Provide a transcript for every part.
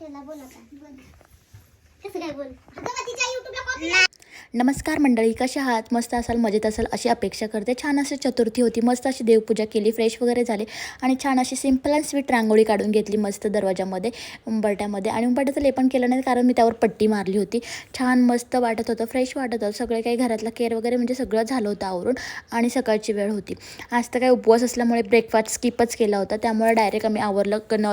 विठ्ठला बोल आता बोल. कसं काय बोल. अगं युट्यूबला नमस्कार मंडळी कशा आहात? मस्त असाल मजेत असाल अशी अपेक्षा करते. छान अशी चतुर्थी होती. मस्त अशी देवपूजा केली फ्रेश वगैरे झाले. आणि छान अशी सिंपल अँड स्वीट रांगोळी काढून घेतली मस्त दरवाजामध्ये उंबरट्यामध्ये आणि उंबरट्याचं लेपन केलं नाही कारण मी त्यावर पट्टी मारली होती. छान मस्त वाटत होतं फ्रेश वाटत होतं. सगळे काही घरातला केअर वगैरे म्हणजे सगळं झालं होतं आवरून आणि सकाळची वेळ होती. आज तर काही उपवास असल्यामुळे ब्रेकफास्ट स्किपच केला होता. त्यामुळे डायरेक्ट आम्ही आवरलं गण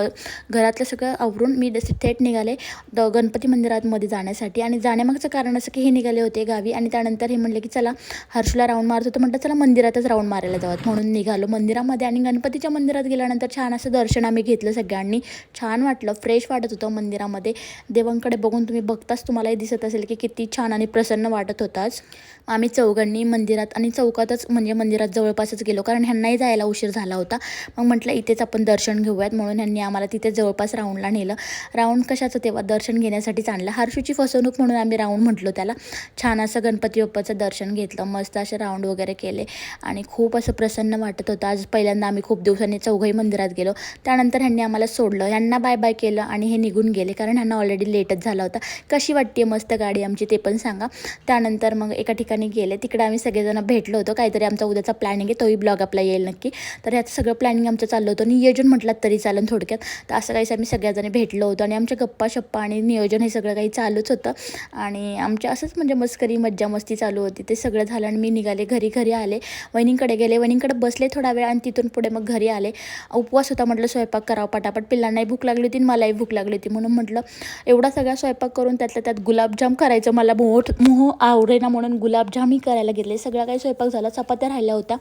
घरातलं सगळं आवरून मी जसे थेट निघाले द गणपती मंदिरातमध्ये जाण्यासाठी. आणि जाण्यामागचं कारण असं की हे निघाले होते गावी. आणि त्यानंतर हे म्हणले की चला हर्षला राऊंड मारत होतं. म्हटलं चला मंदिरातच राऊंड मारायला जावत म्हणून निघालो मंदिरामध्ये आणि गणपतीच्या मंदिरात गेल्यानंतर छान असं दर्शन आम्ही घेतलं सगळ्यांनी. छान वाटलं फ्रेश वाटत होतं मंदिरामध्ये. देवांकडे बघून तुम्ही बघताच तुम्हालाही दिसत असेल की किती छान आणि प्रसन्न वाटत होताच. आम्ही चौघांनी मंदिरात आणि चौकातच म्हणजे मंदिरात जवळपासच गेलो कारण ह्यांनाही जायला उशीर झाला होता. मग म्हटलं इथेच आपण दर्शन घेऊयात. म्हणून ह्यांनी आम्हाला तिथे जवळपास राऊंडला नेलं. राऊंड कशाचं तेव्हा? दर्शन घेण्यासाठीच आणलं हर्षूची फसवणूक म्हणून आम्ही राऊंड म्हटलो त्याला. छान असं गणपती बाप्पाचं दर्शन घेतलं मस्त असे राऊंड वगैरे केले आणि खूप असं प्रसन्न वाटत होतं. आज पहिल्यांदा आम्ही खूप दिवसांनी चौघही मंदिरात गेलो. त्यानंतर ह्यांनी आम्हाला सोडलं. ह्यांना बाय बाय केलं आणि हे निघून गेले कारण ह्यांना ऑलरेडी लेटच झाला होता. कशी वाटते मस्त गाडी आमची ते पण सांगा. त्यानंतर मग एका ठिकाणी गेले. तिकडे आम्ही सगळेजण भेटलो होतो. काहीतरी आमचा उद्याचा प्लॅनिंग आहे. तोही ब्लॉग आपला येईल नक्की. तर ह्याचं सगळं प्लॅनिंग आमचं चाललं होतं नियोजन म्हटलं तरी चालेल थोडक्यात. तर असं काहीच आम्ही सगळ्याजणी भेटलो होतो आणि आमच्या गप्पा शप्पा आणि नियोजन हे सगळं काही चालूच होतं. आणि आमच्या असंच म्हणजे मस्करी मज्जा मस्ती चालू होती. ते सगळं झालं आणि मी निघाले. घरी घरी आले. वहिनींकडे गेले. वहिनींकडे बसले थोडा वेळ आणि तिथून पुढे मग घरी आले. उपवास होता म्हटलं स्वयंपाक करावा पटापट. पिल्लांनाही भूक लागली होती आणि मलाही भूक लागली होती. म्हणून म्हटलं एवढा सगळा स्वयंपाक करून त्यातल्या त्यात गुलाबजाम करायचं मला मोठ मोह आवडेना म्हणून गुलाबजामही करायला घेतले. सगळा काही स्वयंपाक झाला. चपात्या राहिल्या होत्या.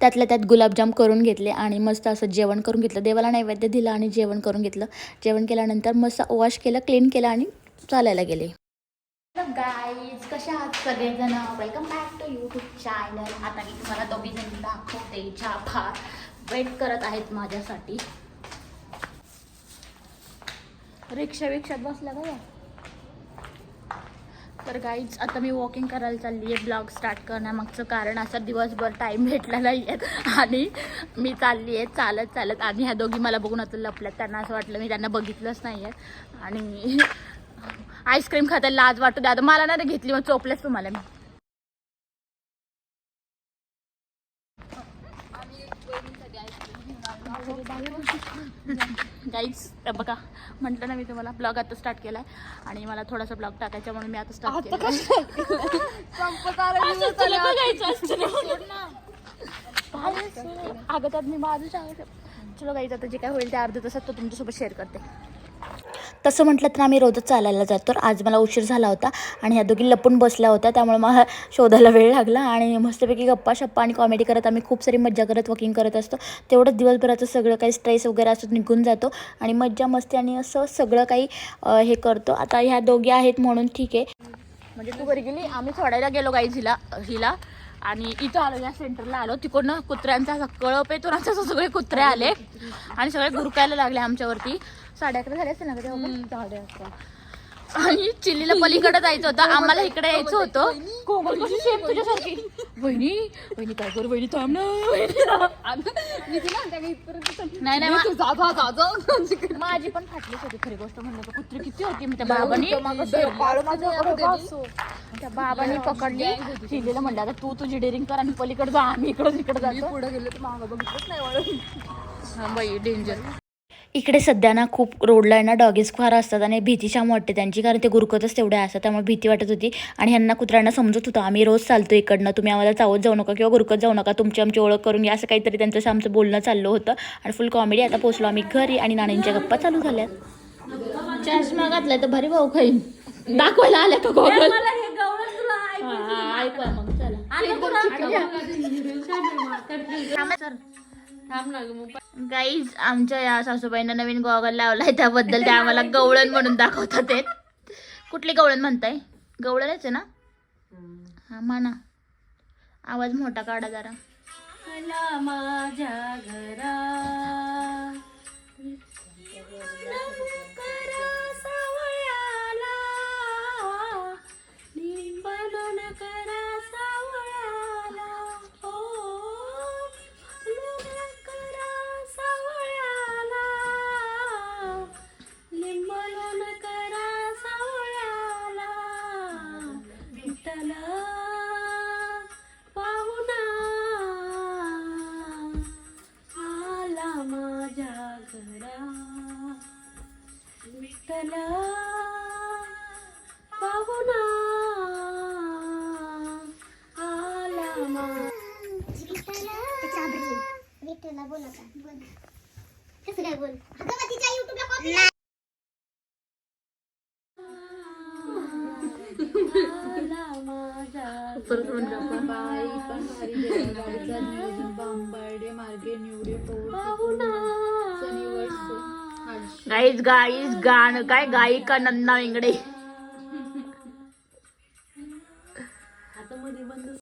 त्यातल्या त्यात गुलाबजाम करून घेतले आणि मस्त असं जेवण करून घेतलं. देवाला नैवेद्य दिला आणि जेवण करून घेतलं. जेवण केल्यानंतर मस्त वॉश केलं क्लीन केलं आणि चालायला गेले. गाईज कशा आहात सगळेजण? Welcome back to YouTube channel आता मी तुम्हाला दोघीजण दाखवते ज्या फार वेट करत आहेत माझ्यासाठी. रिक्षा विक्षात बसला का तर गाईज आता मी वॉकिंग करायला चालली आहे ब्लॉग स्टार्ट करण्यामागचं कारण असं दिवसभर टाईम भेटला नाही आहे आणि मी चालली आहे चालत चालत. आणि ह्या दोघी मला बघून आता लपल्यात. त्यांना असं वाटलं मी त्यांना बघितलंच नाही आहे आणि आईस्क्रीम खाताना लाज वाटू द्या आता मला नाही घेतली मग चोपलेच तुम्हाला मी. गाईज बघा म्हटलं ना मी तुम्हाला ब्लॉग आता स्टार्ट केलाय. आणि मला थोडासा ब्लॉग टाकायचा म्हणून मी आता स्टार्ट केला अगं त्यात मी माझं चलो गाईज आता जे काय होईल ते अर्ध्या तासात तो तुमच्यासोबत शेअर करते. तसं म्हटलं तर आम्ही रोजच चालायला जातो. आज मला उशीर झाला होता आणि ह्या दोघी लपून बसल्या होत्या. त्यामुळे मला शोधायला वेळ लागला आणि मस्तपैकी गप्पा शप्पा आणि कॉमेडी करत आम्ही खूप सारी मज्जा करत वॉकिंग करत असतो. तेवढंच दिवसभराचं सगळं काही स्ट्रेस वगैरे असं निघून जातो आणि मज्जा मस्ती आणि असं सगळं काही हे करतो. आता ह्या दोघी आहेत म्हणून ठीक आहे. म्हणजे तू घरी गेली आम्ही सोडायला गेलो काही हिला हिला. आणि इथं आलो या सेंटरला आलो. तिकडनं कुत्र्यांचा असा कळप आहे तो सगळे कुत्रे आले. आणि सगळे गुरकायला लागले आमच्यावरती. साडे अकरा झाले असते ना का तेव्हा? साडे अकरा. आणि चिल्लीला पलीकडे जायचं होतं. आम्हाला इकडे यायचं होतं. कोमल कशी सेम तुझ्यासारखी. वहिनी वहिनी काय करू वहिनी थांब ना. नाही नाही मा- माझी पण फाटलीच होती खरी गोष्ट म्हणलं तर. कुत्री किती होती मग त्या बाबांनी? त्या बाबांनी पकडली. चिल्लीला म्हणलं आता तू तुझी डेअरिंग कर आणि पलीकडे जा. आम्ही इकडं तिकडे जातो. पुढे गेले तर मागं बघितलंच नाही हा बाई डेंजर इकडे सध्या ना खूप रोडला आहे ना डॉगीज फार असतात आणि भीती छान वाटते त्यांची कारण ते गुरकतच तेवढे असतात त्यामुळे भीती वाटत होती. आणि ह्यांना कुत्र्यांना समजत होतं आम्ही रोज चालतो इकडनं तुम्ही आम्हाला चावत जाऊ नका किंवा गुरकत जाऊ नका तुमची आमची ओळख करून घ्या असं काहीतरी त्यांचं आमचं बोलणं चाललं होतं. आणि फुल कॉमेडी आता पोचलो आम्ही घरी आणि नाण्यांच्या गप्पा चालू झाल्या चष्मा घातलाय तर भारी भाऊ खाईन. दाखवायला आल्या का गोगल ऐकवा मग चला. गाईज आमच्या या सासूबाईंना नवीन गॉगल लावलाय त्याबद्दल ते आम्हाला गवळण म्हणून दाखवतात ते. कुठली गवळण म्हणताय? गवळणच आहे ना? हा म्हणा आवाज मोठा काढा जरा. माझ्या घरा विठ्ठला पाहुणा आला मा. विठ्ठला बोला का बोल कसं काय बोल अगं तिच्या युट्यूबला कॉपी बांबार्डे मार्गे निवडे पाहुणा गाईज गाईज गाणं काय गायिका नन्ना वेंगडे